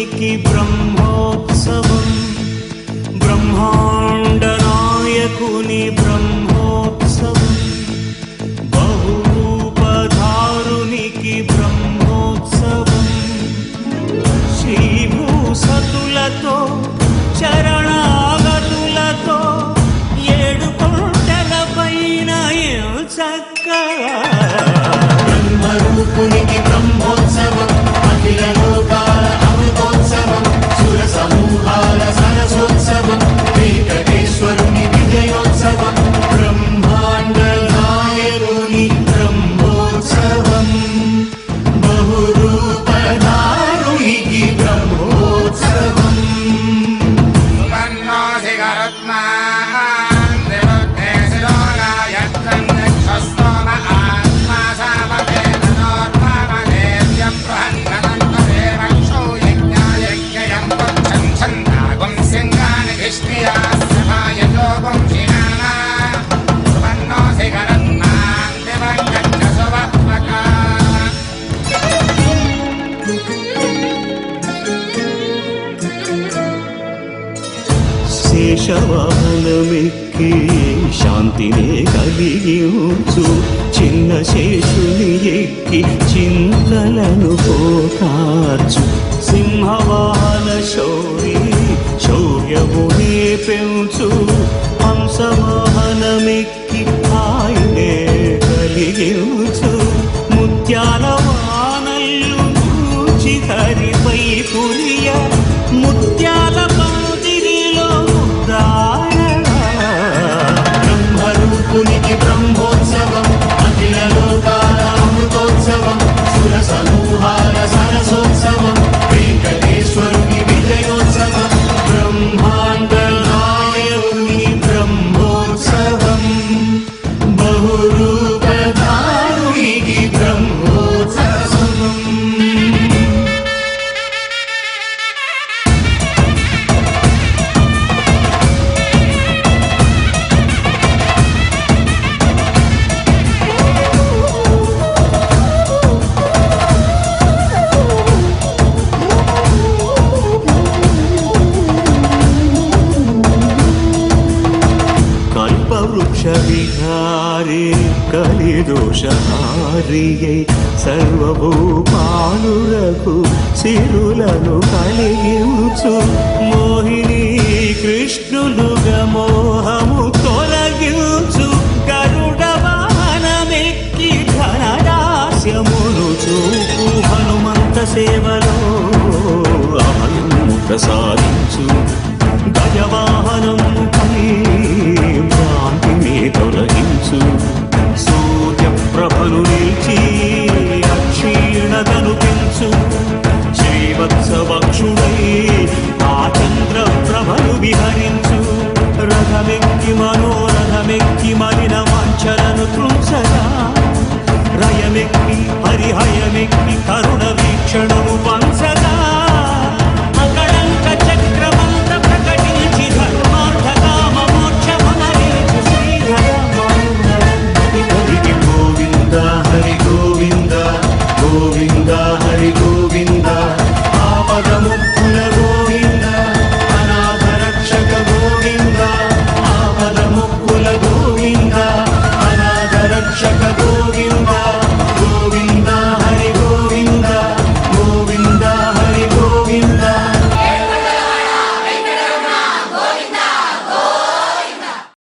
కి బ్రహ్మోత్సవం. బ్రహ్మాండ నాయకుని బ్రహ్మోత్సవం. బహుపధారునికి బ్రహ్మోత్సవం. శ్రీభూసతులతో చరణాగతులతో ఏడు కొండల పైన చక్కగా బ్రహ్మరూపునికి బ్రహ్మోత్సవం అఖిలను శేషవాహనమెక్కి శాంతినే కలిగించు. చిన్న శేషుని ఎక్కి చింతలను పోకార్చు సింహవాహన శౌరి శౌర్యమునే పెంచు. హంసవాహనమెక్కి ఆయనే కలిగించు. ముత్యాల కల్పవృక్ష విహారే కలిదోషహారియై సర్వభూపాలురకు సిరులను కలిగించు మోహిని కృష్ణులుగా మోహము తొలగించు గరుడ వాహనమెక్కి ఘనదాస్యమును చూపు హనుమంత సేవలో ప్రసాదించు ప్రసాది కంసవక్షుడై ఆ చంద్రప్రభను విహరించు. రథమెక్కి మనోరథమెక్కి మలిన వాంఛలను తృంసగా. రయమెక్కి హరిహయమెక్కి కరుణ వీక్షణము పంసగా అకళంక చక్రమంత ప్రకటించి ధర్మార్థ కామ మోక్షమునరేచు శ్రీహరి గోవింద హరి గోవింద గోవింద హరి గోవింద.